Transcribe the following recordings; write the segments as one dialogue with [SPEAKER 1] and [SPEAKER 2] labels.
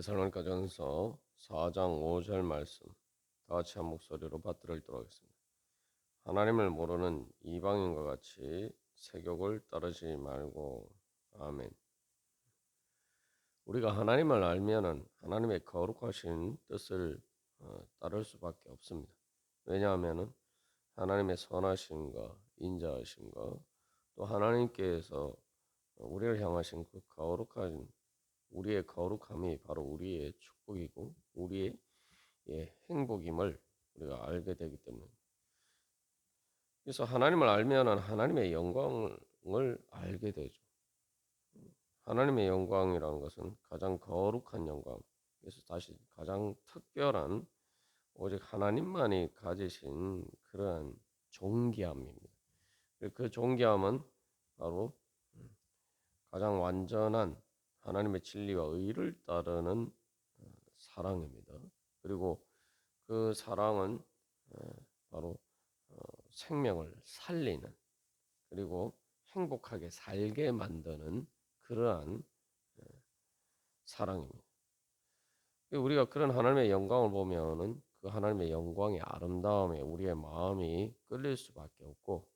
[SPEAKER 1] 데살로니가 전서 4장 5절 말씀 다 같이 한 목소리로 받들어 읽도록 하겠습니다. 하나님을 모르는 이방인과 같이 세욕을 따르지 말고 아멘. 우리가 하나님을 알면은 하나님의 거룩하신 뜻을 어, 따를 수밖에 없습니다. 왜냐하면은 하나님의 선하심과 인자하심과 또 하나님께서 우리를 향하신 그 거룩한 우리의 거룩함이 바로 우리의 축복이고 우리의 예, 행복임을 우리가 알게 되기 때문에 그래서 하나님을 알면은 하나님의 영광을 알게 되죠. 하나님의 영광이라는 것은 가장 거룩한 영광. 그래서 다시 가장 특별한 오직 하나님만이 가지신 그러한 존귀함입니다. 그 존귀함은 바로 가장 완전한 하나님의 진리와 의를 따르는 어, 사랑입니다. 그리고 그 사랑은 어, 바로 어, 생명을 살리는 그리고 행복하게 살게 만드는 그러한 사랑입니다. 우리가 그런 하나님의 영광을 보면은 그 하나님의 영광의 아름다움에 우리의 마음이 끌릴 수밖에 없고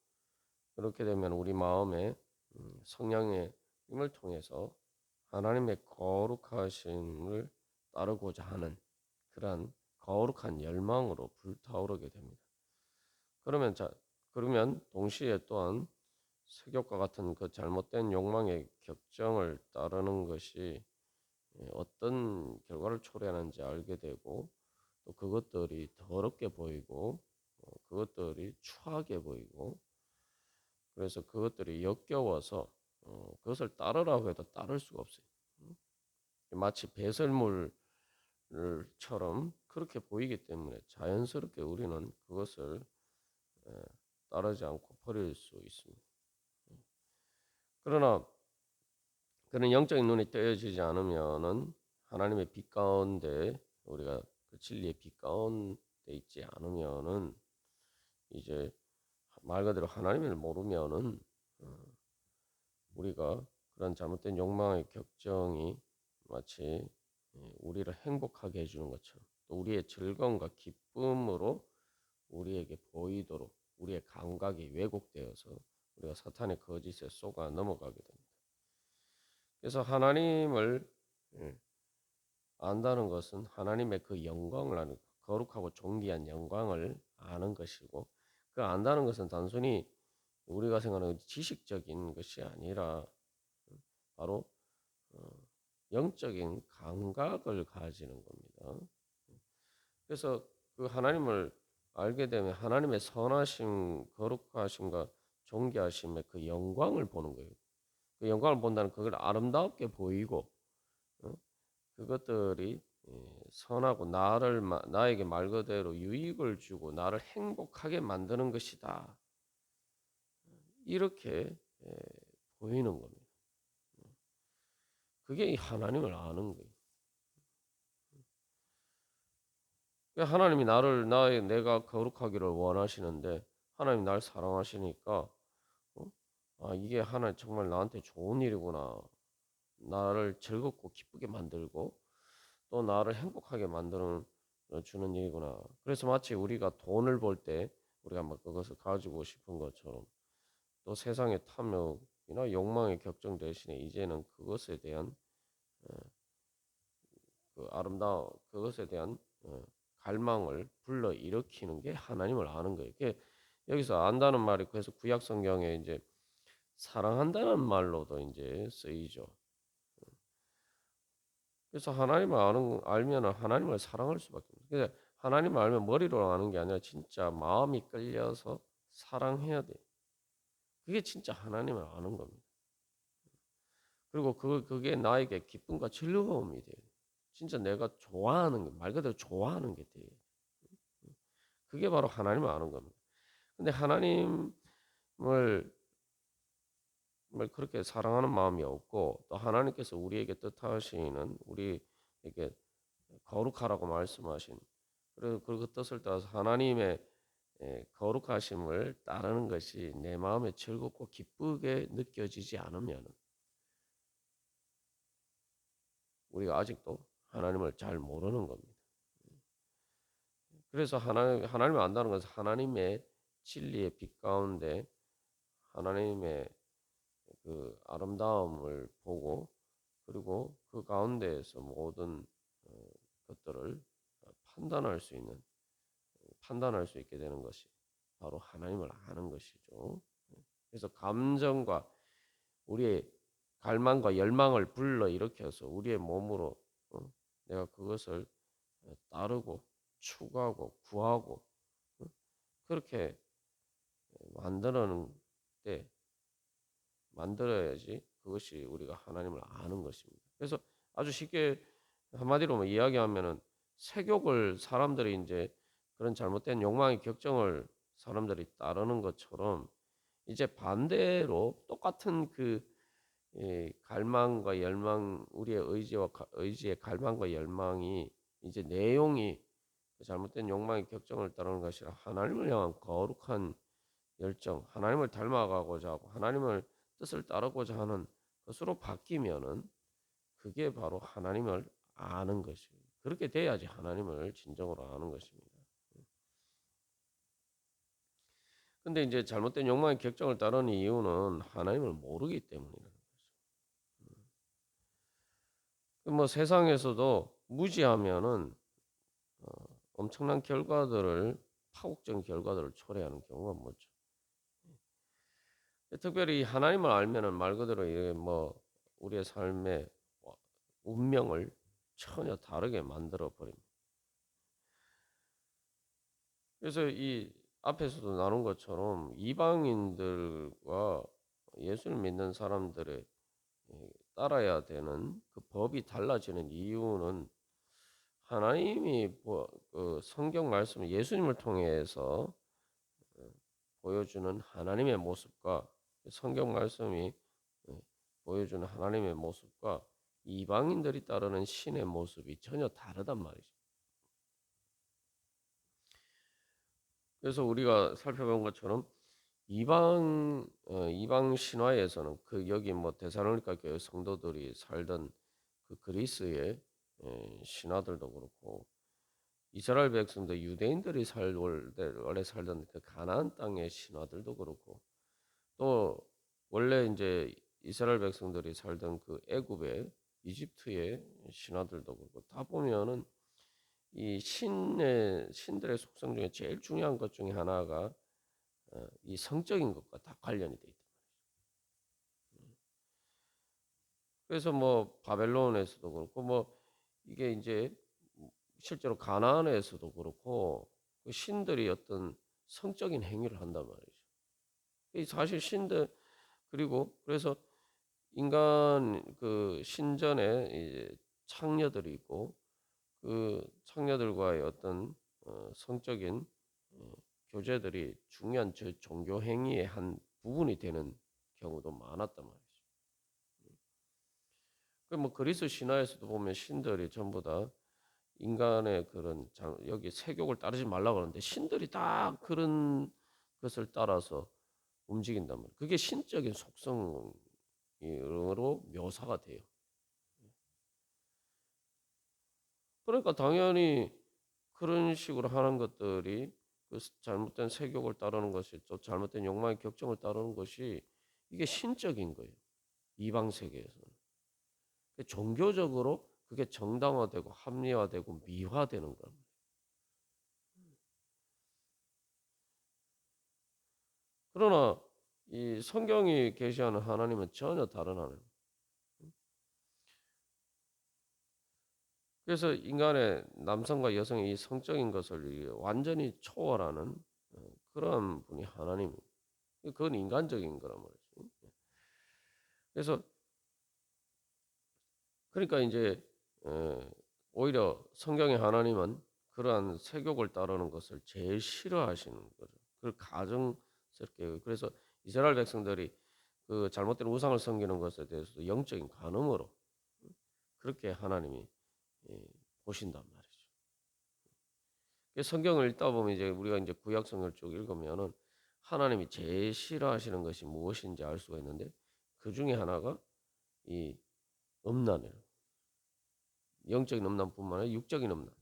[SPEAKER 1] 그렇게 되면 우리 마음에 음, 성령의 힘을 통해서 하나님의 거룩하심을 따르고자 하는 그러한 거룩한 열망으로 불타오르게 됩니다. 그러면 자 그러면 동시에 또한 세욕과 같은 그 잘못된 욕망의 격정을 따르는 것이 예, 어떤 결과를 초래하는지 알게 되고 또 그것들이 더럽게 보이고 어, 그것들이 추하게 보이고 그래서 그것들이 역겨워서 어, 그것을 따르라고 해도 따를 수가 없어요. 음? 마치 배설물처럼 그렇게 보이기 때문에 자연스럽게 우리는 그것을 따르지 않고 버릴 수 있습니다. 음. 그러나 그런 영적인 눈이 떼어지지 않으면은 하나님의 빛 가운데 우리가 그 진리의 빛 가운데 있지 않으면은 이제 말 그대로 하나님을 모르면은 어, 우리가 그런 잘못된 욕망의 격정이 마치 예, 우리를 행복하게 해주는 것처럼 또 우리의 즐거움과 기쁨으로 우리에게 보이도록 우리의 감각이 왜곡되어서 우리가 사탄의 거짓에 속아 넘어가게 됩니다. 그래서 하나님을 예, 안다는 것은 하나님의 그 영광을 아는 거룩하고 존귀한 영광을 아는 것이고 그 안다는 것은 단순히 우리가 생각하는 지식적인 것이 아니라 바로 어, 영적인 감각을 가지는 겁니다. 그래서 그 하나님을 알게 되면 하나님의 선하심, 거룩하심과 존귀하심의 그 영광을 보는 거예요. 그 영광을 본다는 그걸 아름답게 보이고 어? 그것들이 예, 선하고 나를 나에게 말 그대로 유익을 주고 나를 행복하게 만드는 것이다. 이렇게 예, 보이는 겁니다. 그게 하나님을 아는 거예요. 그러니까 하나님이 나를 나의 내가 거룩하기를 원하시는데 하나님 날 사랑하시니까 어? 아 이게 하나 정말 나한테 좋은 일이구나. 나를 즐겁고 기쁘게 만들고 또 나를 행복하게 만드는 어, 주는 일이구나. 그래서 마치 우리가 돈을 벌 때 우리가 막 그것을 가지고 싶은 것처럼 또 세상의 탐욕이나 욕망의 격정 대신에 이제는 그것에 대한 어, 그 아름다운 그것에 대한 어, 갈망을 불러 일으키는 게 하나님을 아는 거예요. 여기서 안다는 말이 그래서 구약 성경에 이제 사랑한다는 말로도 이제 쓰이죠. 그래서 하나님을 아는 알면 하나님을 사랑할 수밖에 없어요. 그래서 하나님을 알면 머리로 아는 게 아니라 진짜 마음이 끌려서 사랑해야 돼. 그게 진짜 하나님을 아는 겁니다. 그리고 그 그게 나에게 기쁨과 즐거움이 돼. 진짜 내가 좋아하는 말 그대로 좋아하는 게 돼. 그게 바로 하나님을 아는 겁니다. 근데 하나님을 그렇게 사랑하는 마음이 없고 또 하나님께서 우리에게 뜻하시는 우리에게 거룩하라고 말씀하신 그리고 그 뜻을 따라서 하나님의 거룩하심을 따르는 것이 내 마음에 즐겁고 기쁘게 느껴지지 않으면 우리가 아직도 하나님을 잘 모르는 겁니다. 그래서 하나님 하나님을 안다는 것은 하나님의 진리의 빛 가운데 하나님의 그 아름다움을 보고 그리고 그 가운데에서 모든 어, 것들을 판단할 수 있는 판단할 수 있게 되는 것이 바로 하나님을 아는 것이죠. 그래서 감정과 우리의 갈망과 열망을 불러 일으켜서 우리의 몸으로 어, 내가 그것을 따르고 추구하고 구하고 어, 그렇게 만드는 때 만들어야지 그것이 우리가 하나님을 아는 것입니다. 그래서 아주 쉽게 한마디로 뭐 이야기하면은 세욕을 사람들이 이제 그런 잘못된 욕망의 격정을 사람들이 따르는 것처럼 이제 반대로 똑같은 그 갈망과 열망 우리의 의지와 의지의 갈망과 열망이 이제 내용이 그 잘못된 욕망의 격정을 따르는 것이라 하나님을 향한 거룩한 열정, 하나님을 닮아가고자 하고 하나님을 뜻을 따르고자 하는 것으로 바뀌면은 그게 바로 하나님을 아는 것이에요. 그렇게 돼야지 하나님을 진정으로 아는 것입니다. 근데 이제 잘못된 욕망의 격정을 따르는 이유는 하나님을 모르기 때문이라는 거죠. 뭐 세상에서도 무지하면은 어, 엄청난 결과들을 파국적인 결과들을 초래하는 경우가 뭐죠. 특별히 하나님을 알면은 말 그대로 뭐 우리의 삶의 운명을 전혀 다르게 만들어 버립니다. 그래서 이 앞에서도 나눈 것처럼 이방인들과 예수를 믿는 사람들의 따라야 되는 그 법이 달라지는 이유는 하나님이 그 성경 말씀 예수님을 통해서 보여주는 하나님의 모습과 성경 말씀이 보여주는 하나님의 모습과 이방인들이 따르는 신의 모습이 전혀 다르단 말이죠. 그래서 우리가 살펴본 것처럼 이방 어, 이방 신화에서는 그 여기 뭐 데살로니가 교회 성도들이 살던 그 그리스의 에, 신화들도 그렇고 이스라엘 백성들 유대인들이 때 원래 살던 그 가나안 땅의 신화들도 그렇고 또 원래 이제 이스라엘 백성들이 살던 그 애굽의 이집트의 신화들도 그렇고 다 보면은 이 신의 신들의 속성 중에 제일 중요한 것 중에 하나가 어, 이 성적인 것과 다 관련이 돼 말이죠. 음. 그래서 뭐 바벨론에서도 그렇고 뭐 이게 이제 실제로 가나안에서도 그렇고 그 신들이 어떤 성적인 행위를 한단 말이죠. 사실 신들 그리고 그래서 인간 그 신전에 이제 창녀들이 있고 그 청녀들과의 어떤 어, 성적인 어, 교제들이 중요한 저 종교 행위의 한 부분이 되는 경우도 많았단 말이죠. 그뭐 그리스 신화에서도 보면 신들이 전부 다 인간의 그런 장, 여기 세욕을 따르지 말라 그러는데 신들이 다 그런 것을 따라서 움직인단 말이에요. 그게 신적인 속성으로 묘사가 돼요. 그러니까 당연히 그런 식으로 하는 것들이 그 잘못된 세욕을 따르는 것이 또 잘못된 욕망의 격정을 따르는 것이 이게 신적인 거예요. 이방 세계에서는. 종교적으로 그게 정당화되고 합리화되고 미화되는 겁니다. 그러나 이 성경이 계시하는 하나님은 전혀 다른 하나님. 그래서 인간의 남성과 여성의 이 성적인 것을 완전히 초월하는 어, 그런 분이 하나님. 그건 인간적인 거란 말이죠. 그래서 그러니까 이제 어, 오히려 성경의 하나님은 그러한 세욕을 따르는 것을 제일 싫어하시는 거죠. 그걸 가정스럽게 그래서 이스라엘 백성들이 그 잘못된 우상을 섬기는 것에 대해서도 영적인 간음으로 그렇게 하나님이 예, 보신단 말이죠. 성경을 읽다 보면 이제 우리가 이제 구약성을 쭉 읽으면은 하나님이 제일 싫어하시는 것이 무엇인지 알 수가 있는데 그 중에 하나가 이 음란이에요. 영적인 음란뿐만 아니라 육적인 음란.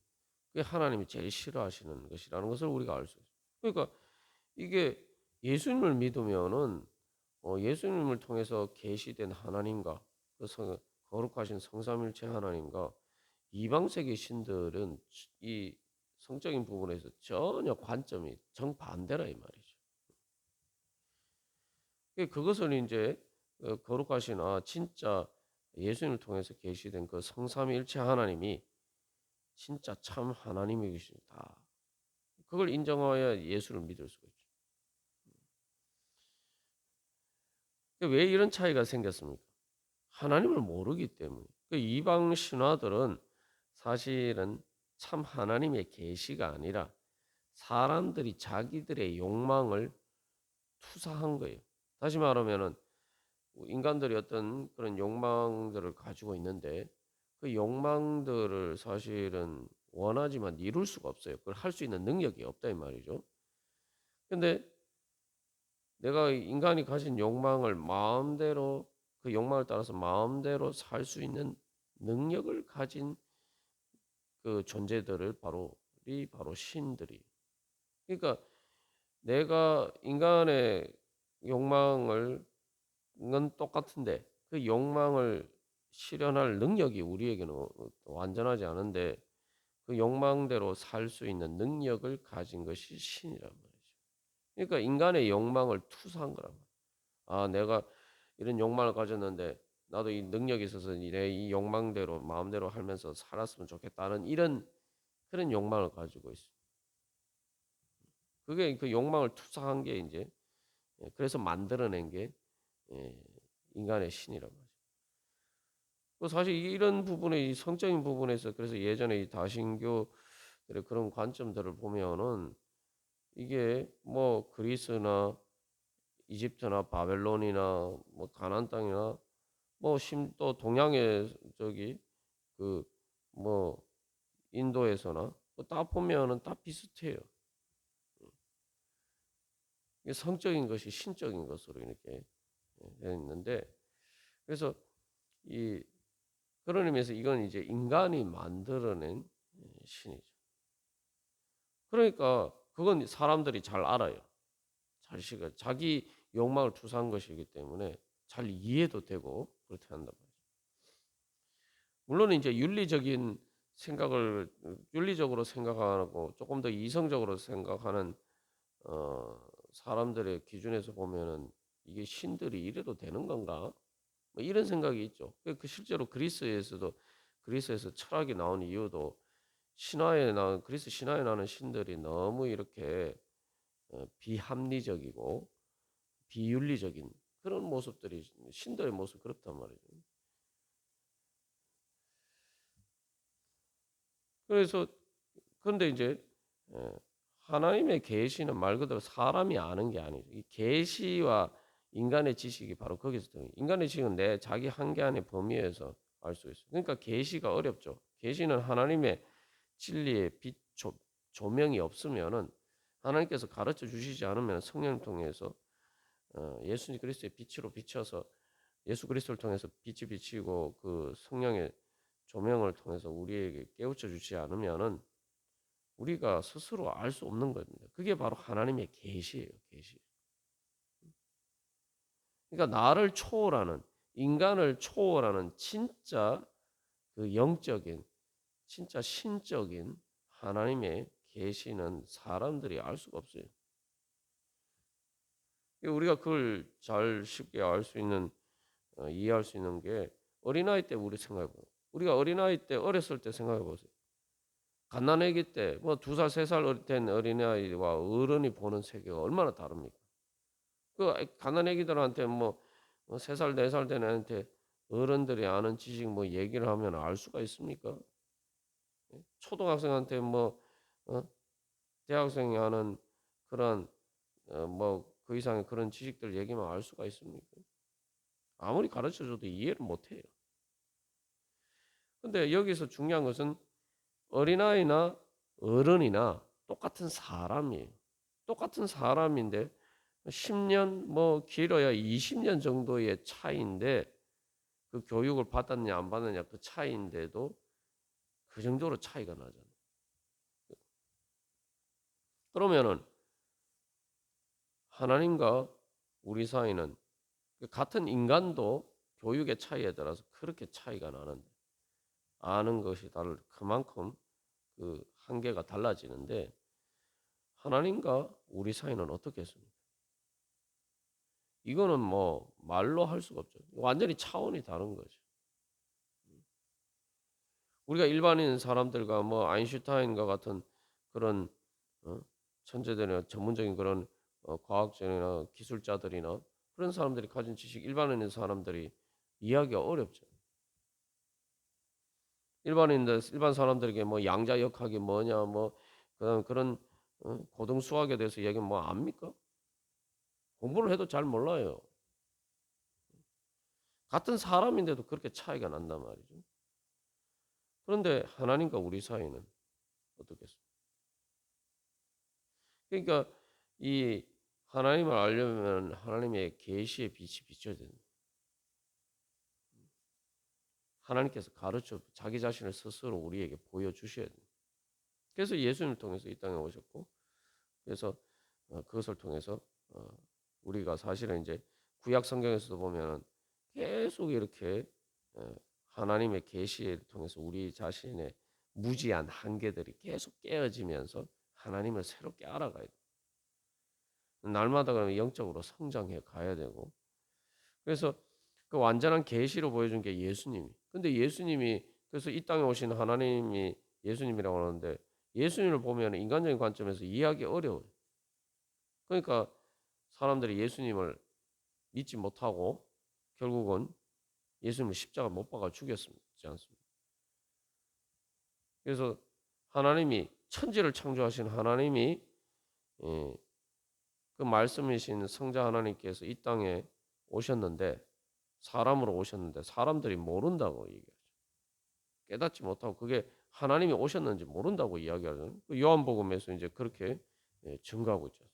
[SPEAKER 1] 그게 하나님이 제일 싫어하시는 것이라는 것을 우리가 알 수 있어요. 그러니까 이게 예수님을 믿으면은 어, 예수님을 통해서 계시된 하나님과 그 성, 거룩하신 성삼일체 하나님과 이방 세계 신들은 이 성적인 부분에서 전혀 관점이 정반대라 이 말이죠. 그것을 이제 어, 거룩하시나 진짜 예수님을 통해서 계시된 그 성삼일체 하나님이 진짜 참 하나님이십니다. 그걸 인정하여 예수를 믿을 수가 있죠. 왜 이런 차이가 생겼습니까? 하나님을 모르기 때문에. 그 이방 신화들은 사실은 참 하나님의 계시가 아니라 사람들이 자기들의 욕망을 투사한 거예요. 다시 말하면은 인간들이 어떤 그런 욕망들을 가지고 있는데 그 욕망들을 사실은 원하지만 이룰 수가 없어요. 그걸 할 수 있는 능력이 없다 이 말이죠. 근데 내가 인간이 가진 욕망을 마음대로 그 욕망을 따라서 마음대로 살 수 있는 능력을 가진 그 존재들을 바로 이 바로 신들이. 그러니까 내가 인간의 욕망을 건 똑같은데 그 욕망을 실현할 능력이 우리에게는 완전하지 않은데 그 욕망대로 살 수 있는 능력을 가진 것이 신이란 말이죠. 그러니까 인간의 욕망을 투사한 거란 말이에요. 아, 내가 이런 욕망을 가졌는데 나도 이 능력이 있어서 내 이 욕망대로 마음대로 하면서 살았으면 좋겠다는 이런 그런 욕망을 가지고 있어. 그게 그 욕망을 투사한 게 이제 예, 그래서 만들어낸 게 예, 인간의 신이란 말이죠. 그 사실 이런 부분에 이 성적인 부분에서 그래서 예전에 이 다신교들의 그런 관점들을 보면은 이게 뭐 그리스나 이집트나 바벨론이나 뭐 가나안 땅이나 뭐또 동양의 저기 그 뭐 인도에서나 뭐다 보면은 다 비슷해요. 이게 성적인 것이 신적인 것으로 이렇게 되어 있는데 그래서 이 그런 의미에서 이건 이제 인간이 만들어낸 신이죠. 그러니까 그건 사람들이 잘 알아요. 잘 시가 자기 욕망을 투사한 것이기 때문에 잘 이해도 되고 그렇게 한단 말이죠. 물론 이제 윤리적인 생각을 윤리적으로 생각하고 조금 더 이성적으로 생각하는 어, 사람들의 기준에서 보면은 이게 신들이 이래도 되는 건가? 뭐 이런 생각이 있죠. 그, 그 실제로 그리스에서도 그리스에서 철학이 나온 이유도 신화에 나 그리스 신화에 나오는 신들이 너무 이렇게 어, 비합리적이고 비윤리적인 그런 모습들이 신들의 모습 그렇단 말이죠. 그래서 그런데 이제 예, 하나님의 계시는 말 그대로 사람이 아는 게 아니죠. 이 계시와 인간의 지식이 바로 거기서 등 인간의 지식은 내 자기 한계 안의 범위에서 알 수 있어요. 그러니까 계시가 어렵죠. 계시는 하나님의 진리의 빛 조, 조명이 없으면은 하나님께서 가르쳐 주시지 않으면 성령 통해서 어, 예수님 그리스도의 빛으로 비춰서 예수 그리스도를 통해서 빛이 비치고 그 성령의 조명을 통해서 우리에게 깨우쳐 주지 않으면은 우리가 스스로 알 수 없는 겁니다. 그게 바로 하나님의 계시예요, 계시. 그러니까 나를 초월하는 인간을 초월하는 진짜 그 영적인 진짜 신적인 하나님의 계시는 사람들이 알 수가 없어요. 우리가 그걸 잘 쉽게 알 수 있는 어, 이해할 수 있는 게 어린아이 때 우리 생각해 보요. 우리가 어린아이 때 어렸을 때 생각해 보세요. 갓난아기 때 뭐 두 살 세 살 된 어린아이와 어른이 보는 세계가 얼마나 다릅니까? 그 갓난아기들한테 뭐세 살 네 살 된 애한테 어른들이 아는 지식 뭐 얘기를 하면 알 수가 있습니까? 예? 초등학생한테 뭐 어? 대학생이 하는 그런 어, 뭐 그 이상의 그런 지식들 얘기만 알 수가 있습니까? 아무리 가르쳐 줘도 이해를 못 해요. 근데 여기서 중요한 것은 어린아이나 어른이나 똑같은 사람이에요. 똑같은 사람인데 10년 뭐 길어야 20년 정도의 차이인데 그 교육을 받았냐 안 받았냐 그 차이인데도 그 정도로 차이가 나잖아요. 그러면은 하나님과 우리 사이는 그 같은 인간도 교육의 차이에 따라서 그렇게 차이가 나는데 아는 것이 다를 그만큼 그 한계가 달라지는데 하나님과 우리 사이는 어떻겠습니까? 이거는 뭐 말로 할 수가 없죠. 완전히 차원이 다른 거죠. 우리가 일반인 사람들과 뭐 아인슈타인과 같은 그런 어? 천재들이나 전문적인 그런 어, 과학자나 기술자들이나 그런 사람들이 가진 지식 일반인의 사람들이 이해하기가 어렵죠. 일반인들 일반 사람들에게 뭐 양자역학이 뭐냐 뭐 그다음 그런 어? 고등 수학에 대해서 얘기하면 뭐 압니까? 공부를 해도 잘 몰라요. 같은 사람인데도 그렇게 차이가 난단 말이죠. 그런데 하나님과 우리 사이는 어떻겠습니까? 그러니까 이 하나님을 알려면 하나님의 계시의 빛이 비춰야 됩니다. 하나님께서 가르쳐 자기 자신을 스스로 우리에게 보여주셔야 됩니다. 그래서 예수님을 통해서 이 땅에 오셨고 그래서 어, 그것을 통해서 어, 우리가 사실은 이제 구약 성경에서도 보면은 계속 이렇게 어, 하나님의 계시를 통해서 우리 자신의 무지한 한계들이 계속 깨어지면서 하나님을 새롭게 알아가야 돼. 날마다 그러면 영적으로 성장해 가야 되고. 그래서 그 완전한 계시로 보여준 게 예수님이. 근데 예수님이 그래서 이 땅에 오신 하나님이 예수님이라고 하는데 예수님을 보면 인간적인 관점에서 이해하기 어려워요. 그러니까 사람들이 예수님을 믿지 못하고 결국은 예수님을 십자가 못 박아 죽였지 않습니까? 그래서 하나님이 천지를 창조하신 하나님이 예, 그 말씀이신 성자 하나님께서 이 땅에 오셨는데 사람으로 오셨는데 사람들이 모른다고 얘기하죠. 깨닫지 못하고 그게 하나님이 오셨는지 모른다고 이야기하죠. 그 요한복음에서 이제 그렇게 예, 증가하고 있죠.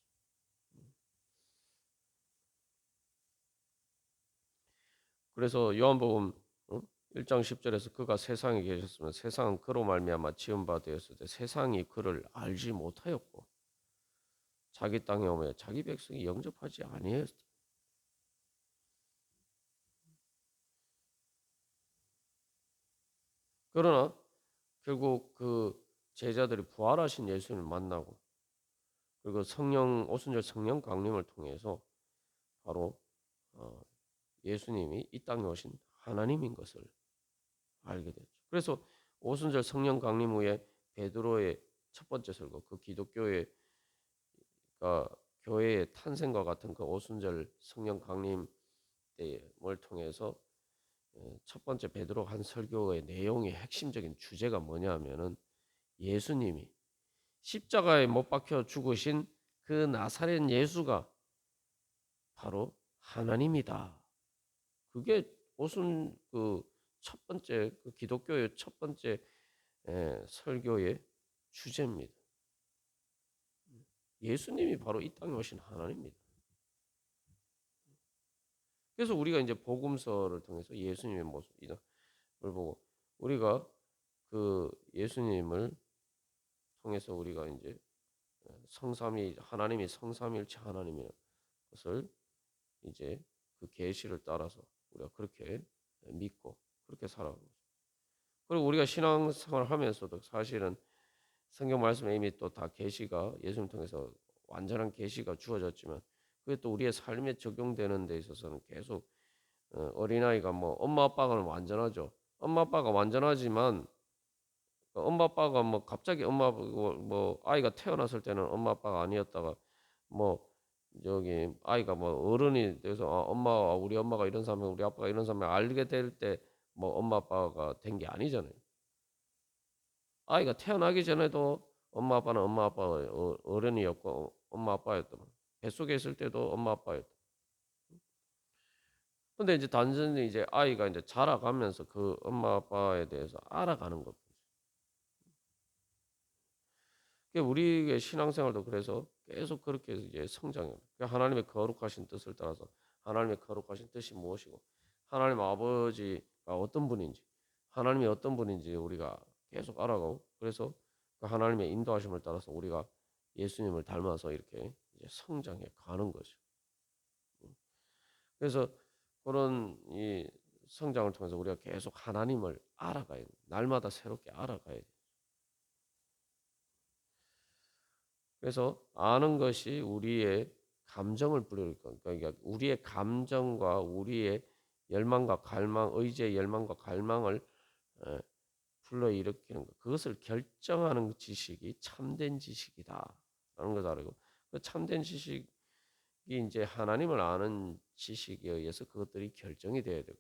[SPEAKER 1] 그래서 요한복음 1장 10절에서 그가 세상에 계셨으면 세상은 그로 말미암아 지은 바 되었을 때 세상이 그를 알지 못하였고 자기 땅에 오며 자기 백성이 영접하지 아니했다. 그러나 결국 그 제자들이 부활하신 예수님을 만나고 그리고 성령 오순절 성령 강림을 통해서 바로 어, 예수님이 이 땅에 오신 하나님인 것을 알게 됐죠. 그래서 오순절 성령 강림 후에 베드로의 첫 번째 설교, 그 기독교의 그러니까 교회의 탄생과 같은 그 오순절 성령 강림을 통해서 첫 번째 베드로 한 설교의 내용의 핵심적인 주제가 뭐냐면은 예수님이 십자가에 못 박혀 죽으신 그 나사렛 예수가 바로 하나님이다. 그게 오순 그 첫 번째 그 기독교의 첫 번째 에, 설교의 주제입니다. 예수님이 바로 이 땅에 오신 하나님입니다. 그래서 우리가 이제 복음서를 통해서 예수님의 모습을 보고 우리가 그 예수님을 통해서 우리가 이제 성삼위 하나님이 성삼일체 하나님의 것을 이제 그 계시를 따라서 우리가 그렇게 믿고 그렇게 살아가고 그리고 우리가 신앙생활을 하면서도 사실은 성경 말씀에 이미 또 다 계시가 예수님 통해서 완전한 계시가 주어졌지만 그게 또 우리의 삶에 적용되는 데 있어서는 계속 어, 어린아이가 뭐 엄마 아빠가 완전하죠. 엄마 아빠가 완전하지만 그 엄마 아빠가 뭐 갑자기 엄마 뭐 아이가 태어났을 때는 엄마 아빠가 아니었다가 뭐 저기 아이가 뭐 어른이 돼서 아, 엄마 우리 엄마가 이런 사람이 우리 아빠가 이런 사람이 알게 될 때 뭐 엄마 아빠가 된 게 아니잖아요. 아이가 태어나기 전에도 엄마 아빠는 엄마 아빠 어, 어른이었고 엄마 아빠였더만 뱃속에 있을 때도 엄마 아빠였다. 근데 이제 단순히 이제 아이가 이제 자라가면서 그 엄마 아빠에 대해서 알아가는 것. 우리의 신앙생활도 그래서 계속 그렇게 이제 성장해요. 하나님의 거룩하신 뜻을 따라서 하나님의 거룩하신 뜻이 무엇이고 하나님 아버지가 어떤 분인지 하나님이 어떤 분인지 우리가 계속 알아가고 그래서 그 하나님의 인도하심을 따라서 우리가 예수님을 닮아서 이렇게 성장해 가는 거죠. 음. 그래서 그런 이 성장을 통해서 우리가 계속 하나님을 알아가야 돼. 날마다 새롭게 알아가야 돼. 그래서 아는 것이 우리의 감정을 불러일으켜. 그러니까 우리의 감정과 우리의 열망과 갈망, 의지의 열망과 갈망을 에, 불러일으키는 것. 그것을 결정하는 지식이 참된 지식이다. 라는 것을 알고. 그 참된 지식이 이제 하나님을 아는 지식에 의해서 그것들이 결정이 돼야 되고.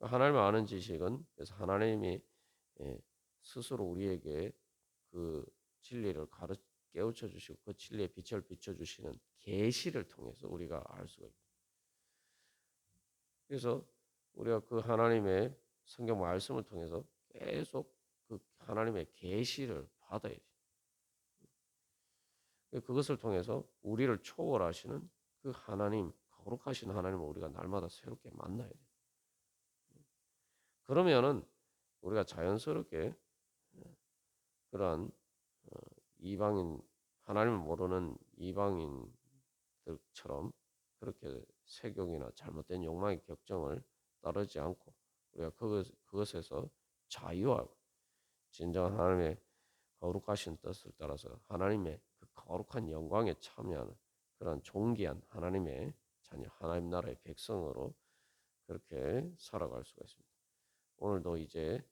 [SPEAKER 1] 하나님을 아는 지식은 그래서 하나님이 예, 스스로 우리에게 그 진리를 가르 깨우쳐 주시고 그 진리의 빛을 비춰 주시는 계시를 통해서 우리가 알 수가 있다. 그래서 우리가 그 하나님의 성경 말씀을 통해서 계속 그 하나님의 계시를 받아야 돼. 그것을 통해서 우리를 초월하시는 그 하나님, 거룩하신 하나님을 우리가 날마다 새롭게 만나야 돼. 그러면은 우리가 자연스럽게 그러한 어, 이방인 하나님을 모르는 이방인들처럼 그렇게 세경이나 잘못된 욕망의 격정을 따르지 않고 우리가 그것, 그것에서 자유하고 진정한 하나님의 거룩하신 뜻을 따라서 하나님의 그 거룩한 영광에 참여하는 그런 존귀한 하나님의 자녀, 하나님 나라의 백성으로 그렇게 살아갈 수가 있습니다. 오늘도 이제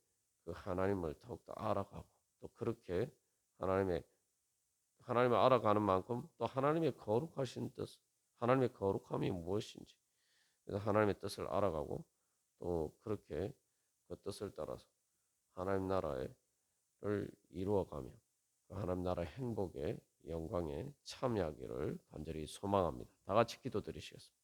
[SPEAKER 1] 그 하나님을 더욱더 알아가고 또 그렇게 하나님의 하나님을 알아가는 만큼 또 하나님의 거룩하신 뜻, 하나님의 거룩함이 무엇인지 그래서 하나님의 뜻을 알아가고 또 그렇게 그 뜻을 따라서 하나님 나라 를 이루어가며 그 하나님 나라 행복의 영광에 참여하기를 간절히 소망합니다. 다 같이 기도드리시겠습니다.